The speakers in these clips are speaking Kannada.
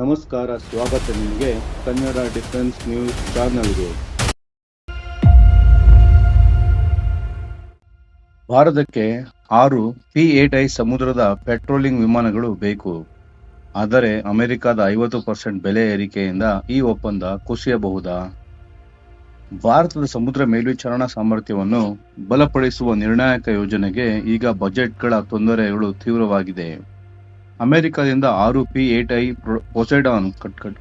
ನಮಸ್ಕಾರ, ಸ್ವಾಗತ ನಿಮಗೆ ಕನ್ನಡ ಡಿಫೆನ್ಸ್ ನ್ಯೂಸ್ ಚಾನಲ್ಗೆ. ಭಾರತಕ್ಕೆ ಆರು ಪಿ ಏಟ್ ಐ ಸಮುದ್ರದ ಪೆಟ್ರೋಲಿಂಗ್ ವಿಮಾನಗಳು ಬೇಕು. ಆದರೆ ಅಮೆರಿಕದ ಐವತ್ತು ಪರ್ಸೆಂಟ್ ಬೆಲೆ ಏರಿಕೆಯಿಂದ ಈ ಒಪ್ಪಂದ ಕುಸಿಯಬಹುದಾ? ಭಾರತದ ಸಮುದ್ರ ಮೇಲ್ವಿಚಾರಣಾ ಸಾಮರ್ಥ್ಯವನ್ನು ಬಲಪಡಿಸುವ ನಿರ್ಣಾಯಕ ಯೋಜನೆಗೆ ಈಗ ಬಜೆಟ್ಗಳ ತೊಂದರೆಗಳು ತೀವ್ರವಾಗಿದೆ. ಅಮೆರಿಕದಿಂದ ಆರು ಪಿ ಏಟ್ ಐ ಪೊಸೆಡಾನ್ ಕಟ್ಕಟ್ ಕಟ್,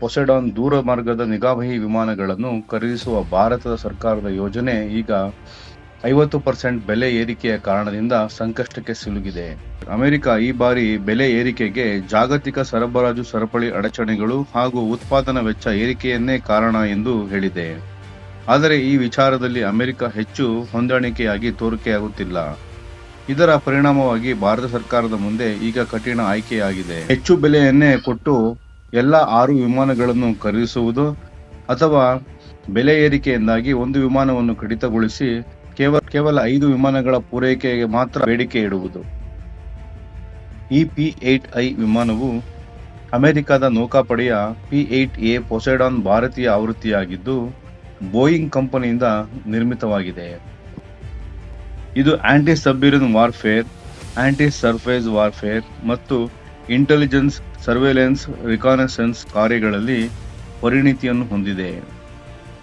ಪೊಸೆಡಾನ್ ದೂರ ಮಾರ್ಗದ ನಿಗಾವಹಿ ವಿಮಾನಗಳನ್ನು ಖರೀದಿಸುವ ಭಾರತದ ಸರ್ಕಾರದ ಯೋಜನೆ ಈಗ ಐವತ್ತು ಪರ್ಸೆಂಟ್ ಬೆಲೆ ಏರಿಕೆಯ ಕಾರಣದಿಂದ ಸಂಕಷ್ಟಕ್ಕೆ ಸಿಲುಗಿದೆ. ಅಮೆರಿಕ ಈ ಬಾರಿ ಬೆಲೆ ಏರಿಕೆಗೆ ಜಾಗತಿಕ ಸರಬರಾಜು ಸರಪಳಿ ಅಡಚಣೆಗಳು ಹಾಗೂ ಉತ್ಪಾದನಾ ವೆಚ್ಚ ಏರಿಕೆಯನ್ನೇ ಕಾರಣ ಎಂದು ಹೇಳಿದೆ. ಆದರೆ ಈ ವಿಚಾರದಲ್ಲಿ ಅಮೆರಿಕ ಹೆಚ್ಚು ಹೊಂದಾಣಿಕೆಯಾಗಿ ತೋರಿಕೆಯಾಗುತ್ತಿಲ್ಲ. ಇದರ ಪರಿಣಾಮವಾಗಿ ಭಾರತ ಸರ್ಕಾರದ ಮುಂದೆ ಈಗ ಕಠಿಣ ಆಯ್ಕೆಯಾಗಿದೆ. ಹೆಚ್ಚು ಬೆಲೆಯನ್ನೇ ಕೊಟ್ಟು ಎಲ್ಲ ಆರು ವಿಮಾನಗಳನ್ನು ಖರೀದಿಸುವುದು ಅಥವಾ ಬೆಲೆ ಏರಿಕೆಯಿಂದಾಗಿ ಒಂದು ವಿಮಾನವನ್ನು ಕಡಿತಗೊಳಿಸಿ ಕೇವಲ ಕೇವಲ ಐದು ವಿಮಾನಗಳ ಪೂರೈಕೆಗೆ ಮಾತ್ರ ಬೇಡಿಕೆ ಇಡುವುದು. ಈ ಪಿ ಏಟ್ ಐ ವಿಮಾನವು ಅಮೆರಿಕದ ನೌಕಾಪಡೆಯ ಪಿ ಏಟ್ ಎ ಪೊಸೆಡಾನ್ ಭಾರತೀಯ ಆವೃತ್ತಿಯಾಗಿದ್ದು ಬೋಯಿಂಗ್ ಕಂಪನಿಯಿಂದ ನಿರ್ಮಿತವಾಗಿದೆ. ಇದು anti submarine warfare anti surface warfare ಮತ್ತು ಇಂಟೆಲಿಜೆನ್ಸ್ ಸರ್ವೇಲೆನ್ಸ್ ರಿಕಾನೆಸೆನ್ಸ್ ಕಾರ್ಯಗಳಲ್ಲಿ ಪರಿಣಿತಿಯನ್ನು ಹೊಂದಿದೆ.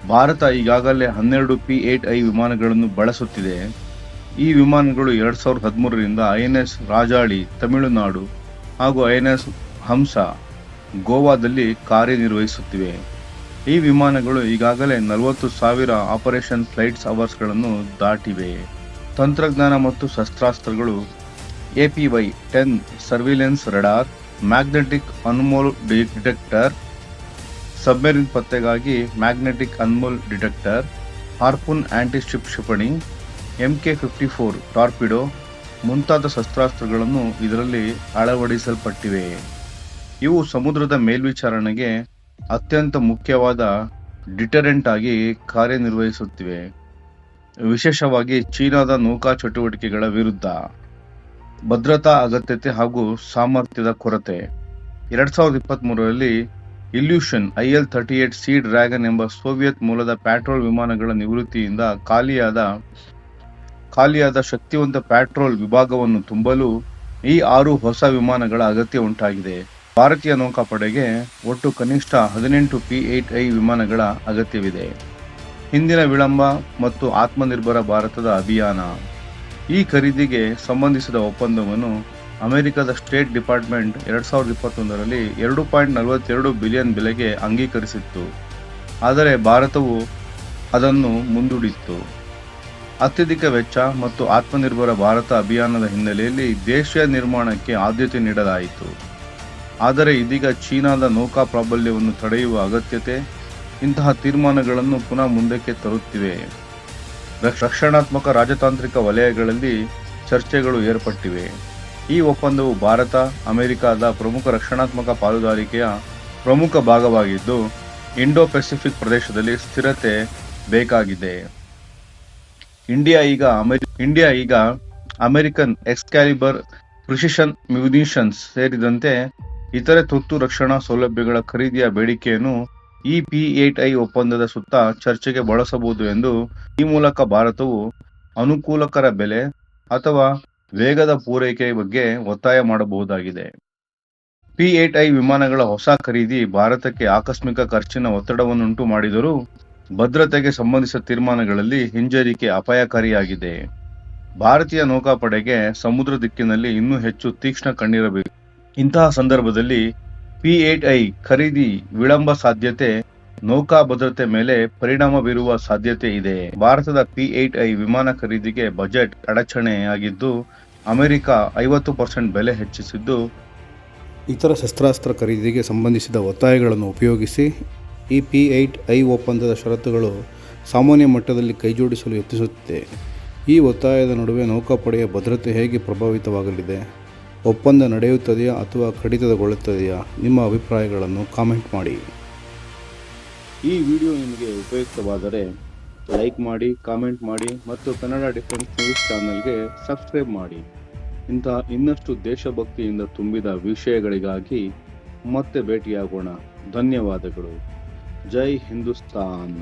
ಭಾರತ ಈಗಾಗಲೇ ಹನ್ನೆರಡು ಪಿ ಏಟ್ ಐ ವಿಮಾನಗಳನ್ನು ಬಳಸುತ್ತಿದೆ. ಈ ವಿಮಾನಗಳು ಎರಡು ಸಾವಿರದ ಹದಿಮೂರರಿಂದ I N S Rajali, Tamil Nadu ಹಾಗೂ ಐ ಎನ್ ಎಸ್ ಹಂಸ, ಗೋವಾದಲ್ಲಿ ಕಾರ್ಯನಿರ್ವಹಿಸುತ್ತಿವೆ. ಈ ವಿಮಾನಗಳು ಈಗಾಗಲೇ ನಲವತ್ತು ಸಾವಿರ ಆಪರೇಷನ್ ಫ್ಲೈಟ್ಸ್ ಅವರ್ಸ್ಗಳನ್ನು ದಾಟಿವೆ. ತಂತ್ರಜ್ಞಾನ ಮತ್ತು ಶಸ್ತ್ರಾಸ್ತ್ರಗಳು APY ten surveillance radar, magnetic anomaly detector, submarine ಪತ್ತೆಗಾಗಿ magnetic anomaly detector, harpoon antiship ಕ್ಷಿಪಣಿ, ಎಂಕೆ ಫಿಫ್ಟಿ ಫೋರ್ ಟಾರ್ಪಿಡೋ ಮುಂತಾದ ಶಸ್ತ್ರಾಸ್ತ್ರಗಳನ್ನು ಇದರಲ್ಲಿ ಅಳವಡಿಸಲ್ಪಟ್ಟಿವೆ. ಇವು ಸಮುದ್ರದ ಮೇಲ್ವಿಚಾರಣೆಗೆ ಅತ್ಯಂತ ಮುಖ್ಯವಾದ ಡಿಟರೆಂಟ್ ಆಗಿ ಕಾರ್ಯನಿರ್ವಹಿಸುತ್ತಿವೆ. ವಿಶೇಷವಾಗಿ ಚೀನಾದ ನೌಕಾ ಚಟುವಟಿಕೆಗಳ ವಿರುದ್ಧ ಭದ್ರತಾ ಅಗತ್ಯತೆ ಹಾಗೂ ಸಾಮರ್ಥ್ಯದ ಕೊರತೆ. ಎರಡ್ ಸಾವಿರದ ಇಪ್ಪತ್ತ್ ಮೂರರಲ್ಲಿ Ilyushin L thirty eight sea dragon ಎಂಬ ಸೋವಿಯತ್ ಮೂಲದ ಪ್ಯಾಟ್ರೋಲ್ ವಿಮಾನಗಳ ನಿವೃತ್ತಿಯಿಂದ ಖಾಲಿಯಾದ ಖಾಲಿಯಾದ ಶಕ್ತಿವಂತ ಪ್ಯಾಟ್ರೋಲ್ ವಿಭಾಗವನ್ನು ತುಂಬಲು ಈ ಆರು ಹೊಸ ವಿಮಾನಗಳ ಅಗತ್ಯ ಉಂಟಾಗಿದೆ. ಭಾರತೀಯ ನೌಕಾಪಡೆಗೆ ಒಟ್ಟು ಕನಿಷ್ಠ ಹದಿನೆಂಟು ಪಿ ಏಟ್ ಐ ವಿಮಾನಗಳ ಅಗತ್ಯವಿದೆ. ಹಿಂದಿನ ವಿಳಂಬ ಮತ್ತು ಆತ್ಮನಿರ್ಭರ ಭಾರತದ ಅಭಿಯಾನ. ಈ ಖರೀದಿಗೆ ಸಂಬಂಧಿಸಿದ ಒಪ್ಪಂದವನ್ನು ಅಮೆರಿಕದ ಸ್ಟೇಟ್ ಡಿಪಾರ್ಟ್ಮೆಂಟ್ ಎರಡು ಸಾವಿರದ ಇಪ್ಪತ್ತೊಂದರಲ್ಲಿ ಎರಡು ಪಾಯಿಂಟ್ ನಲವತ್ತೆರಡು ಬಿಲಿಯನ್ ಬೆಲೆಗೆ ಅಂಗೀಕರಿಸಿತ್ತು. ಆದರೆ ಭಾರತವು ಅದನ್ನು ಮುಂದೂಡಿತ್ತು. ಅತ್ಯಧಿಕ ವೆಚ್ಚ ಮತ್ತು ಆತ್ಮನಿರ್ಭರ ಭಾರತ ಅಭಿಯಾನದ ಹಿನ್ನೆಲೆಯಲ್ಲಿ ದೇಶೀಯ ನಿರ್ಮಾಣಕ್ಕೆ ಆದ್ಯತೆ ನೀಡಲಾಯಿತು. ಆದರೆ ಇದೀಗ ಚೀನಾದ ನೌಕಾ ಪ್ರಾಬಲ್ಯವನ್ನು ತಡೆಯುವ ಅಗತ್ಯತೆ ಇಂತಹ ತೀರ್ಮಾನಗಳನ್ನು ಪುನಃ ಮುಂದಕ್ಕೆ ತರುತ್ತಿವೆ. ರಕ್ಷ- ರಕ್ಷಣಾತ್ಮಕ ರಾಜತಾಂತ್ರಿಕ ವಲಯಗಳಲ್ಲಿ ಚರ್ಚೆಗಳು ಏರ್ಪಟ್ಟಿವೆ. ಈ ಒಪ್ಪಂದವು ಭಾರತ, ಅಮೆರಿಕದ ಪ್ರಮುಖ ರಕ್ಷಣಾತ್ಮಕ ಪಾಲುದಾರಿಕೆಯ ಪ್ರಮುಖ ಭಾಗವಾಗಿದ್ದು ಇಂಡೋ ಪೆಸಿಫಿಕ್ ಪ್ರದೇಶದಲ್ಲಿ ಸ್ಥಿರತೆ ಬೇಕಾಗಿದೆ. ಇಂಡಿಯಾ ಈಗ ಅಮೆರಿ ಇಂಡಿಯಾ ಈಗ ಅಮೆರಿಕನ್ ಎಕ್ಸ್ಕ್ಯಾಲಿಬರ್ ಪ್ರಿಸಿಷನ್ ಮ್ಯೂನಿಷನ್ಸ್ ಸೇರಿದಂತೆ ಇತರೆ ತುರ್ತು ರಕ್ಷಣಾ ಸೌಲಭ್ಯಗಳ ಖರೀದಿಯ ಬೇಡಿಕೆಯನ್ನು ಈ ಪಿ ಒಪ್ಪಂದದ ಸುತ್ತ ಚರ್ಚೆಗೆ ಬಳಸಬಹುದು ಎಂದು ಈ ಮೂಲಕ ಭಾರತವು ಅನುಕೂಲಕರ ಬೆಲೆ ಅಥವಾ ವೇಗದ ಪೂರೈಕೆ ಬಗ್ಗೆ ಒತ್ತಾಯ ಮಾಡಬಹುದಾಗಿದೆ. ಪಿ ವಿಮಾನಗಳ ಹೊಸ ಖರೀದಿ ಭಾರತಕ್ಕೆ ಆಕಸ್ಮಿಕ ಖರ್ಚಿನ ಒತ್ತಡವನ್ನುಂಟು ಮಾಡಿದರೂ ಭದ್ರತೆಗೆ ಸಂಬಂಧಿಸಿದ ತೀರ್ಮಾನಗಳಲ್ಲಿ ಹಿಂಜರಿಕೆ ಅಪಾಯಕಾರಿಯಾಗಿದೆ. ಭಾರತೀಯ ನೌಕಾಪಡೆಗೆ ಸಮುದ್ರ ದಿಕ್ಕಿನಲ್ಲಿ ಇನ್ನೂ ಹೆಚ್ಚು ತೀಕ್ಷ್ಣ ಕಣ್ಣಿರಬೇಕು. ಇಂತಹ ಸಂದರ್ಭದಲ್ಲಿ ಪಿ ಏಟ್ ಐ ಖರೀದಿ ವಿಳಂಬ ಸಾಧ್ಯತೆ, ನೌಕಾ ಭದ್ರತೆ ಮೇಲೆ ಪರಿಣಾಮ ಬೀರುವ ಸಾಧ್ಯತೆ ಇದೆ. ಭಾರತದ ಪಿ ಏಟ್ ಐ ವಿಮಾನ ಖರೀದಿಗೆ ಬಜೆಟ್ ಅಡಚಣೆಯಾಗಿದ್ದು, ಅಮೆರಿಕ ಐವತ್ತು ಪರ್ಸೆಂಟ್ ಬೆಲೆ ಹೆಚ್ಚಿಸಿದ್ದು. ಇತರ ಶಸ್ತ್ರಾಸ್ತ್ರ ಖರೀದಿಗೆ ಸಂಬಂಧಿಸಿದ ಒತ್ತಾಯಗಳನ್ನು ಉಪಯೋಗಿಸಿ ಈ ಪಿ ಏಟ್ ಐ ಒಪ್ಪಂದದ ಷರತ್ತುಗಳು ಸಾಮಾನ್ಯ ಮಟ್ಟದಲ್ಲಿ ಕೈಜೋಡಿಸಲು ಯತ್ನಿಸುತ್ತಿದೆ. ಈ ಒತ್ತಾಯದ ನಡುವೆ ನೌಕಾಪಡೆಯ ಭದ್ರತೆ ಹೇಗೆ ಪ್ರಭಾವಿತವಾಗಲಿದೆ? ಒಪ್ಪಂದ ನಡೆಯುತ್ತದೆಯಾ ಅಥವಾ ಕಡಿತಗೊಳ್ಳುತ್ತದೆಯಾ? ನಿಮ್ಮ ಅಭಿಪ್ರಾಯಗಳನ್ನು ಕಾಮೆಂಟ್ ಮಾಡಿ. ಈ ವಿಡಿಯೋ ನಿಮಗೆ ಉಪಯುಕ್ತವಾದರೆ ಲೈಕ್ ಮಾಡಿ, ಕಾಮೆಂಟ್ ಮಾಡಿ ಮತ್ತು ಕನ್ನಡ ಡಿಫೆನ್ಸ್ ನ್ಯೂಸ್ ಚಾನಲ್ಗೆ ಸಬ್ಸ್ಕ್ರೈಬ್ ಮಾಡಿ. ಇಂತಹ ಇನ್ನಷ್ಟು ದೇಶಭಕ್ತಿಯಿಂದ ತುಂಬಿದ ವಿಷಯಗಳಿಗಾಗಿ ಮತ್ತೆ ಭೇಟಿಯಾಗೋಣ. ಧನ್ಯವಾದಗಳು. ಜೈ ಹಿಂದೂಸ್ತಾನ್.